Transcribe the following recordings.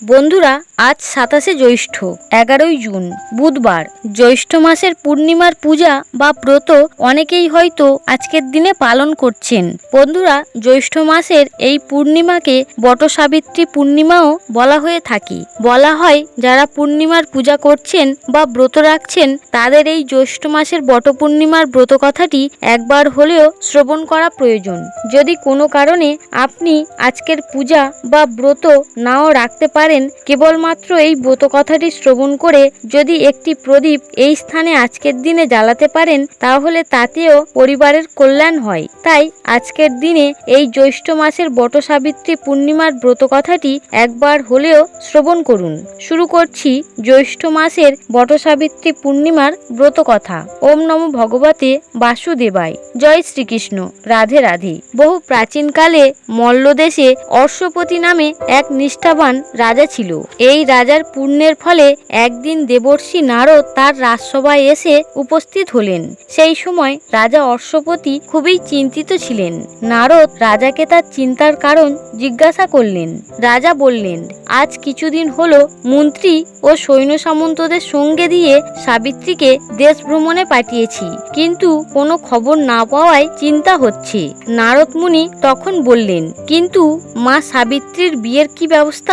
বন্ধুরা, আজ সাতাশে জ্যৈষ্ঠ, এগারোই জুন, বুধবার। জ্যৈষ্ঠ মাসের পূর্ণিমার পূজা বা ব্রত অনেকেই হয়তো আজকের দিনে পালন করছেন। বন্ধুরা, জ্যৈষ্ঠ মাসের এই পূর্ণিমাকে বটসাবিত্রী পূর্ণিমাও বলা হয়ে থাকে। বলা হয়, যারা পূর্ণিমার পূজা করছেন বা ব্রত রাখছেন, তাদের এই জ্যৈষ্ঠ মাসের বট পূর্ণিমার ব্রত কথাটি একবার হলেও শ্রবণ করা প্রয়োজন। যদি কোনো কারণে আপনি আজকের পূজা বা ব্রত নাও রাখতে পারেন কেবলমাত্র এই ব্রত কথাটি শ্রবণ করে যদি একটি প্রদীপ এই স্থানে আজকের দিনে জ্বালাতে পারেন, তাহলে তাতেও পরিবারের কল্যাণ হয়। তাই আজকের দিনে এই জ্যৈষ্ঠ মাসের বট সাবিত্রী পূর্ণিমার ব্রত কথাটি একবার হলেও শ্রবণ করুন। শুরু করছি জ্যৈষ্ঠ মাসের বট সাবিত্রী পূর্ণিমার ব্রত কথা ওম নম ভগবতে বাসুদেবায়। জয় শ্রীকৃষ্ণ। রাধে রাধে। বহু প্রাচীনকালে মল্লদেশে অশ্বপতি নামে এক নিষ্ঠাবান রাজা ছিল। এই রাজার পুণ্যের ফলে একদিন দেবর্ষি নারদ তার রাজসভায় এসে উপস্থিত হলেন। সেই সময় রাজা অশ্বপতি খুবই চিন্তিত ছিলেন। নারদ রাজাকে তার চিন্তার কারণ জিজ্ঞাসা করলেন। রাজা বললেন, আজ কিছুদিন হলো মন্ত্রী ও সৈন্য সামন্তদের সঙ্গে দিয়ে সাবিত্রীকে দেশ ভ্রমণে পাঠিয়েছি, কিন্তু কোনো খবর না পাওয়ায় চিন্তা হচ্ছে। নারদ মুনি তখন বললেন, কিন্তু মা সাবিত্রীর বিয়ের কি ব্যবস্থা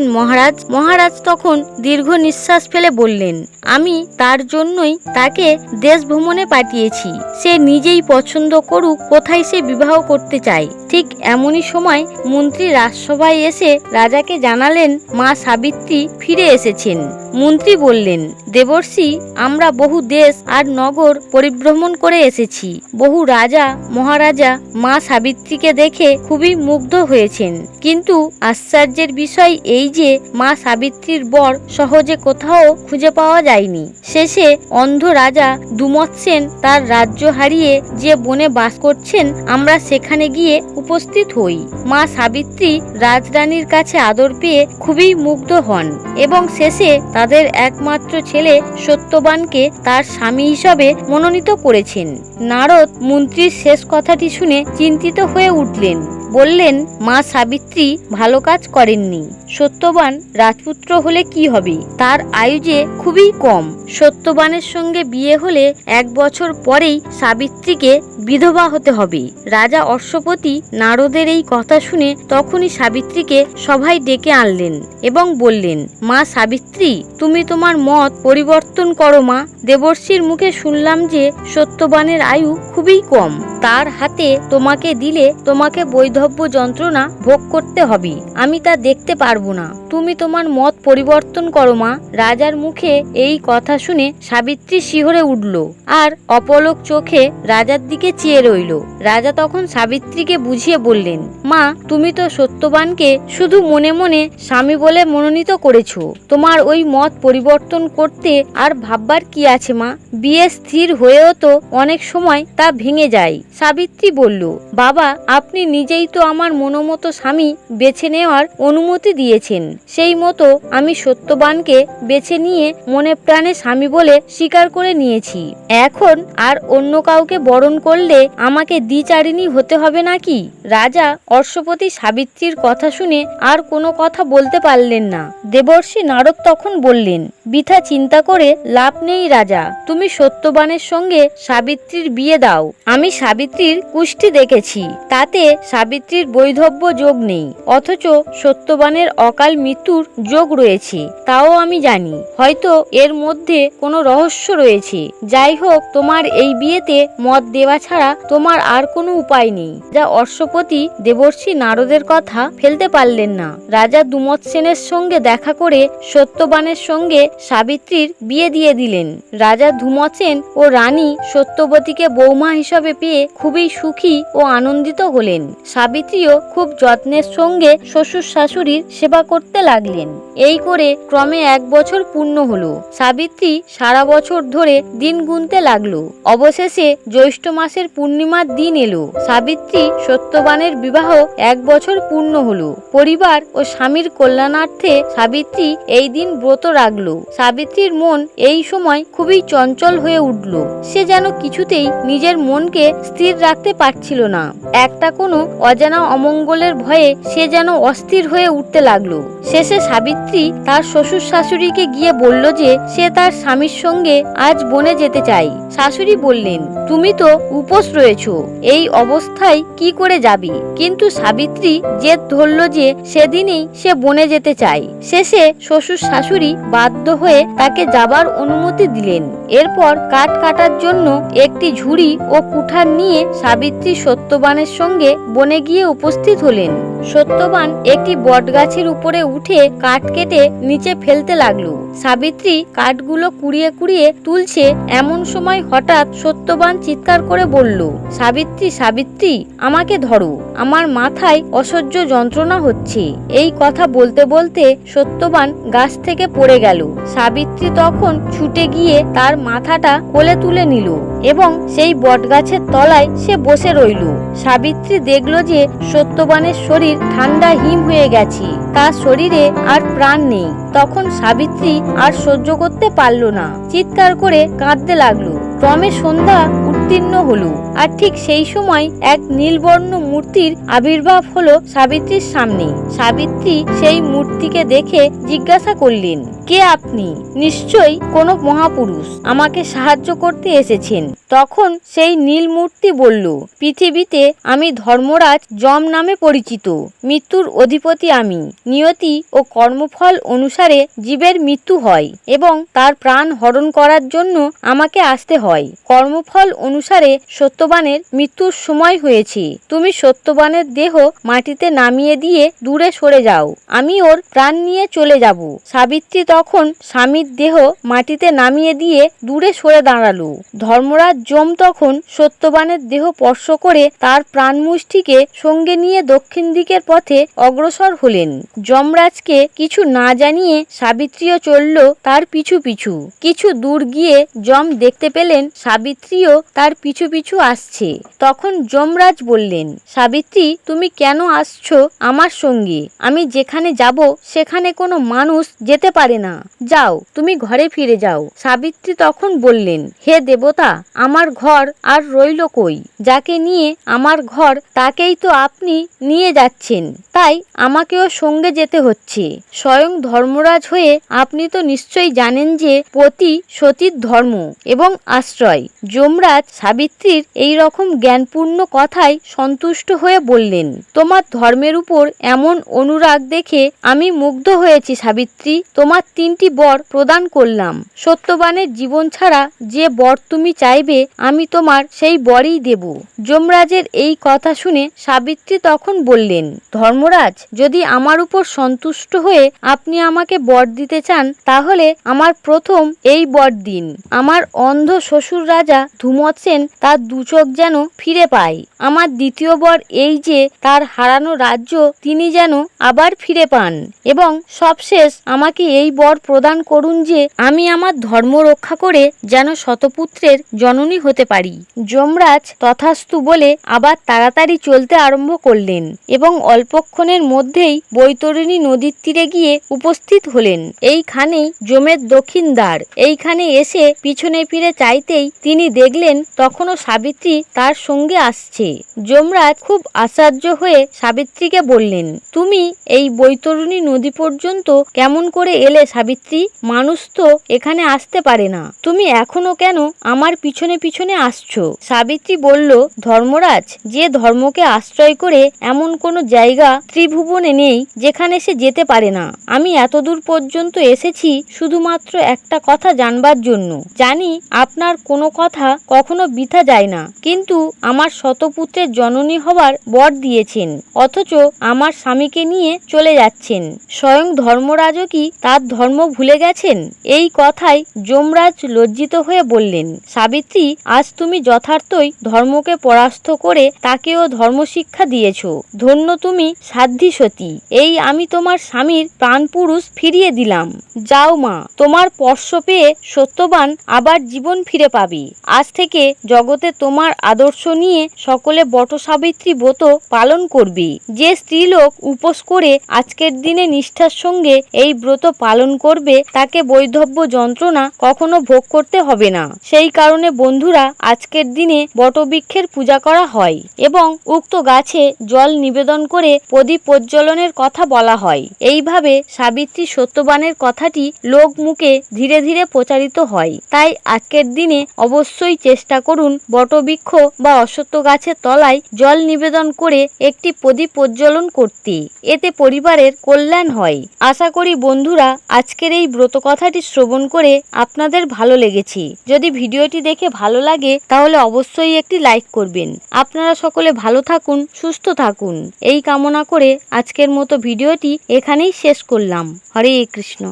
করেছেন মহারাজ মহারাজ তখন দীর্ঘ নিঃশ্বাস ফেলে বললেন, আমি তার জন্যই তাকে দেশ ভ্রমণে পাঠিয়েছি। সে নিজেই পছন্দ করুক, কোথায় সে বিবাহ করতে চায়। ঠিক এমনই সময় মন্ত্রী রাজসভায় এসে রাজাকে জানালেন, মা সাবিত্রী ফিরে এসেছেন। মন্ত্রী বললেন, দেবর্ষি, আমরা বহু দেশ আর নগর পরিভ্রমণ করে এসেছি। বহু রাজা, মহারাজা, মা সাবিত্রীকে দেখে খুবই মুগ্ধ হয়েছেন। কিন্তু আশ্চর্যের বিষয় এই যে মা সাবিত্রীর বর সহজে কোথাও খুঁজে পাওয়া যায়নি। শেষে অন্ধ রাজা দুমৎসেন তার রাজ্য হারিয়ে যে বনে বাস করছেন, আমরা সেখানে গিয়ে উপস্থিত হই। মা সাবিত্রী রাজরানীর কাছে আদর পেয়ে খুবই মুগ্ধ হন এবং শেষে তাদের একমাত্র ছেলে সত্যবানকে তার স্বামী হিসাবে মনোনীত করেছেন। নারদ মন্ত্রীর শেষ কথাটি শুনে চিন্তিত হয়ে উঠলেন। বললেন, মা সাবিত্রী ভালো কাজ করেননি। সত্যবান রাজপুত্র হলে কি হবে? তার আয়ু যে খুবই কম। সত্যবানের সঙ্গে বিয়ে হলে এক বছর পরেই সাবিত্রীকে বিধবা হতে হবে। রাজা অশ্বপতি নারদের এই কথা শুনে তখনই সাবিত্রীকে সভায় ডেকে আনলেন এবং বললেন, মা সাবিত্রী তুমি তোমার মত পরিবর্তন করো মা। দেবর্ষির মুখে শুনলাম যে সত্যবানের আয়ু খুবই কম। তার হাতে তোমাকে দিলে তোমাকে বৈধব্য যন্ত্রণা ভোগ করতে হবে। আমি তা দেখতে পারব না। তুমি তোমার মত পরিবর্তন করো মা। রাজার মুখে এই কথা শুনে সাবিত্রী শিহরে উঠল আর অপলক চোখে রাজার দিকে চেয়ে রইল। রাজা তখন সাবিত্রীকে বুঝিয়ে বললেন, মা, তুমি তো সত্যবানকে শুধু মনে মনে স্বামী বলে মনোনীত করেছ। তোমার ওই মত পরিবর্তন করতে আর ভাববার কি আছে, মা? বিয়ে স্থির হয়েও তো অনেক সময় তা ভেঙে যায়, সাবিত্রী বলল। বাবা, আপনি নিজেই তো আমার মনোমতো স্বামী বেছে নেওয়ার অনুমতি দিয়েছেন। সেই মতো আমি সত্যবানকে বেছে নিয়ে মনে প্রাণে স্বামী বলে স্বীকার করে নিয়েছি। এখন আর অন্য কাউকে বরণ করলে আমাকে দ্বিচারিণী হতে হবে নাকি? রাজা অশ্বপতি সাবিত্রীর কথা শুনে আর কোনো কথা বলতে পারলেন না। দেবর্ষি নারদ তখন বললেন বৃথা চিন্তা করে লাভ নেই রাজা। তুমি সত্যবানের সঙ্গে সাবিত্রীর বিয়ে দাও। আমি সাবিত্রীর কুষ্টি দেখেছি। তাতে সাবিত্রীর বৈধব্য যোগ নেই। অথচ সত্যবানের অকাল মৃত্যুর যোগ রয়েছে। তাও আমি জানি। হয়তো এর মধ্যে কোনো রহস্য রয়েছে। যাই হোক, তোমার এই বিয়েতে মত দেওয়া ছাড়া তোমার আর কোনো উপায় নেই। যা অশ্বপতি দেবর্ষি নারদের কথা ফেলতে পারলেন না। রাজা দুমৎ সেনের সঙ্গে দেখা করে সত্যবানের সঙ্গে সাবিত্রীর বিয়ে দিয়ে দিলেন। রাজা ধুমৎসেন ও রানী সত্যবতীকে বৌমা হিসাবে পেয়ে খুবই সুখী ও আনন্দিত হলেন। সাবিত্রীও খুব যত্নের সঙ্গে শ্বশুর শাশুড়ির সেবা করতে লাগলেন। এই করে ক্রমে এক বছর পূর্ণ হলো। সাবিত্রী সারা বছর ধরে দিন গুনতে লাগল। অবশেষে জ্যৈষ্ঠ মাসের পূর্ণিমার দিন এলো। সাবিত্রী সত্যবানের বিবাহ এক বছর পূর্ণ হলো। পরিবার ও স্বামীর কল্যাণার্থে সাবিত্রী এই দিন ব্রত রাখল। সাবিত্রীর মন এই সময় খুবই চঞ্চল হয়ে উঠল। সে যেন কিছুতেই নিজের মনকে স্থির রাখতে পারছিল না। একটা কোনো অজানা অমঙ্গলের ভয়ে সে যেন অস্থির হয়ে উঠতে লাগল। শেষে সাবিত্রী তার শ্বশুর শাশুড়িকে গিয়ে বলল যে সে তার স্বামীর সঙ্গে আজ বনে যেতে চাই। শাশুড়ি বললেন, তুমি তো উপোস রয়েছো, এই অবস্থায় কি করে যাবি? কিন্তু সাবিত্রী জেদ ধরল যে সেদিনই সে বনে যেতে চায়। শেষে শ্বশুর শাশুড়ি বাধ্য হয়ে তাকে যাবার অনুমতি দিলেন। এরপর কাঠ কাটার জন্য একটি ঝুড়ি ও কুঠার নিয়ে সাবিত্রী সত্যবানের সঙ্গে বনে গিয়ে উপস্থিত হলেন। সত্যবান একটি বটগাছের উপরে উঠে কাঠ কেটে নিচে ফেলতে লাগল। সাবিত্রী কাঠগুলো কুড়িয়ে কুড়িয়ে তুলছে এমন সময় হঠাৎ সত্যবান চিৎকার করে বলল, সাবিত্রী সাবিত্রী, আমাকে ধরো। আমার মাথায় অসহ্য যন্ত্রণা হচ্ছে। এই কথা বলতে বলতে সত্যবান গাছ থেকে পড়ে গেল। সাবিত্রী তখন ছুটে গিয়ে তার মাথাটা কোলে তুলে নিল এবং সেই বটগাছের তলায় সে বসে রইল। সাবিত্রী দেখল যে সত্যবানের শরীর ঠান্ডা হিম হয়ে গেছে। তার শরীরে আর প্রাণ নেই। তখন সাবিত্রী আর সহ্য করতে পারল না। চিৎকার করে কাঁদতে লাগল। ক্রমে সন্ধ্যা উত্তীর্ণ হলো আর ঠিক সেই সময় এক নীলবর্ণ মূর্তির আবির্ভাব হলো সাবিত্রীর সামনে। সাবিত্রী সেই মূর্তিকে দেখে জিজ্ঞাসা করলেন কে আপনি? নিশ্চয়ই কোনো মহাপুরুষ আমাকে সাহায্য করতে এসেছেন। তখন সেই নীল মূর্তি বলল, পৃথিবীতে আমি ধর্মরাজ যম নামে পরিচিত। মৃত্যুর অধিপতি আমি। নিয়তি ও কর্মফল অনুসারে জীবের মৃত্যু হয় এবং তার প্রাণ হরণ করার জন্য আমাকে আসতে হয়। কর্মফল অনুসারে সত্যবানের মৃত্যুর সময় হয়েছে। তুমি সত্যবানের দেহ মাটিতে নামিয়ে দিয়ে দূরে সরে যাও। আমি ওর প্রাণ নিয়ে চলে যাব। সাবিত্রী তখন স্বামীর দেহ মাটিতে নামিয়ে দিয়ে দূরে সরে দাঁড়াল। ধর্মরাজ যম তখন সত্যবানের দেহ স্পর্শ করে তার প্রাণমুষ্টিকে সঙ্গে নিয়ে দক্ষিণ দিকের পথে অগ্রসর হলেন। যমরাজকে কিছু না জানিয়ে সাবিত্রীও চলল তার পিছু পিছু। কিছু দূর গিয়ে যম দেখতে পেলেন সাবিত্রীও তার পিছু পিছু আসছে। তখন যমরাজ বললেন, সাবিত্রী, তুমি কেন আসছো আমার সঙ্গে? আমি যেখানে যাব, সেখানে কোনো মানুষ যেতে পারে না। যাও, তুমি ঘরে ফিরে যাও। সাবিত্রী তখন বললেন, হে দেবতা, আমার ঘর আর রইল কই? যাকে নিয়ে আমার ঘর, তাকেই তো আপনি নিয়ে যাচ্ছেন। তাই আমাকেও সঙ্গে যেতে হচ্ছে। স্বয়ং ধর্মরাজ হয়ে আপনি তো নিশ্চয়ই জানেন যে পতি সতীর ধর্ম এবং আশ্রয়। যমরাজ সাবিত্রীর এই রকম জ্ঞানপূর্ণ কথায় সন্তুষ্ট হয়ে বললেন, তোমার ধর্মের উপর এমন অনুরাগ দেখে আমি মুগ্ধ হয়েছি সাবিত্রী। তোমার তিনটি বর প্রদান করলাম। সত্যবানের জীবন ছাড়া যে বর তুমি চাইবে, আমি তোমার সেই বরই দেব। যমরাজের এই কথা শুনে সাবিত্রী তখন বললেন, ধর্মরাজ, যদি আমার উপর সন্তুষ্ট হয়ে আপনি আমাকে বর দিতে চান, তাহলে আমার প্রথম এই বর দিন। আমার অন্ধ শ্বশুর রাজা ধুমত সেন তার দুচোখ যেন ফিরে পায়। আমার দ্বিতীয় বর এই যে তার হারানো রাজ্য, তিনি যেন আবার ফিরে পান। এবং সবশেষ আমাকে এই বর প্রদান করুন যে আমি আমার ধর্ম রক্ষা করে যেন শতপুত্রের জননী হতে পারি। যমরাজ তথাস্তু বলে আবার তাড়াতাড়ি চলতে আরম্ভ করলেন এবং অল্পক্ষণের মধ্যেই বৈতরণী নদীর তীরে গিয়ে উপস্থিত হলেন। এইখানেই জমের দক্ষিণ দ্বার। এইখানে এসে পিছনে ফিরে চাইতেই তিনি দেখলেন তখনও সাবিত্রী তার সঙ্গে আসছে। যমরাজ খুব আশ্চর্য হয়ে সাবিত্রীকে বললেন, তুমি এই বৈতরণী নদী পর্যন্ত কেমন করে এলে সাবিত্রী, মানুষ তো এখানে আসতে পারে না। তুমি এখনও কেন আমার পিছনে পিছনে আসছো? সাবিত্রী বলল, ধর্মরাজ, যে ধর্মকে আশ্রয় করে এমন কোনো জায়গা ত্রিভুবনে নেই যেখানে সে যেতে পারে না। আমি এতদূর পর্যন্ত এসেছি শুধুমাত্র একটা কথা জানবার জন্য। জানি আপনার কোনো কথা কখনো বৃথা যায় না, কিন্তু আমার শতপুত্রের জননী হবার বর দিয়েছেন, অথচ আমার স্বামীকে নিয়ে চলে যাচ্ছেন। স্বয়ং ধর্মরাজও কি তার ধর্ম ভুলে গেছেন? এই কথায় যমরাজ লজ্জিত হয়ে বললেন, সাবিত্রী, আজ তুমি যথার্থই ধর্মকে পরাস্ত করে তাকেও ধর্মশিক্ষা দিয়েছ। ধন্য তুমি সাধ্যী সতী। এই আমি তোমার স্বামীর প্রাণপুরুষ ফিরিয়ে দিলাম। যাও মা, তোমার স্পর্শ পেয়ে সত্যবান আবার জীবন ফিরে পাবে। আজ থেকে জগতে তোমার আদর্শ নিয়ে সকলে বট সাবিত্রী ব্রত পালন করবে। যে স্ত্রীলোক উপোস করে আজকের দিনে নিষ্ঠার সঙ্গে এই ব্রত পালন পালন করবে তাকে বৈধব্য যন্ত্রণা কখনো ভোগ করতে হবে না। সেই কারণে বন্ধুরা, আজকের দিনে বটবৃক্ষের পূজা করা হয় এবং উক্ত গাছে জল নিবেদন করে প্রদীপ প্রজ্বলনের কথা বলা হয়। এইভাবে সাবিত্রী সত্যবানের কথাটি লোক মুখে ধীরে ধীরে প্রচারিত হয়। তাই আজকের দিনে অবশ্যই চেষ্টা করুন বটবৃক্ষ বা অশ্বত্থ গাছের তলায় জল নিবেদন করে একটি প্রদীপ প্রজ্বলন করতে। এতে পরিবারের কল্যাণ হয়। আশা করি বন্ধুরা আজকের এই ব্রত কথাটি শ্রবণ করে আপনাদের ভালো লেগেছে। যদি ভিডিওটি দেখে ভালো লাগে, তাহলে অবশ্যই একটি লাইক করবেন। আপনারা সকলে ভালো থাকুন, সুস্থ থাকুন। এই কামনা করে আজকের মতো ভিডিওটি এখানেই শেষ করলাম। হরে কৃষ্ণ।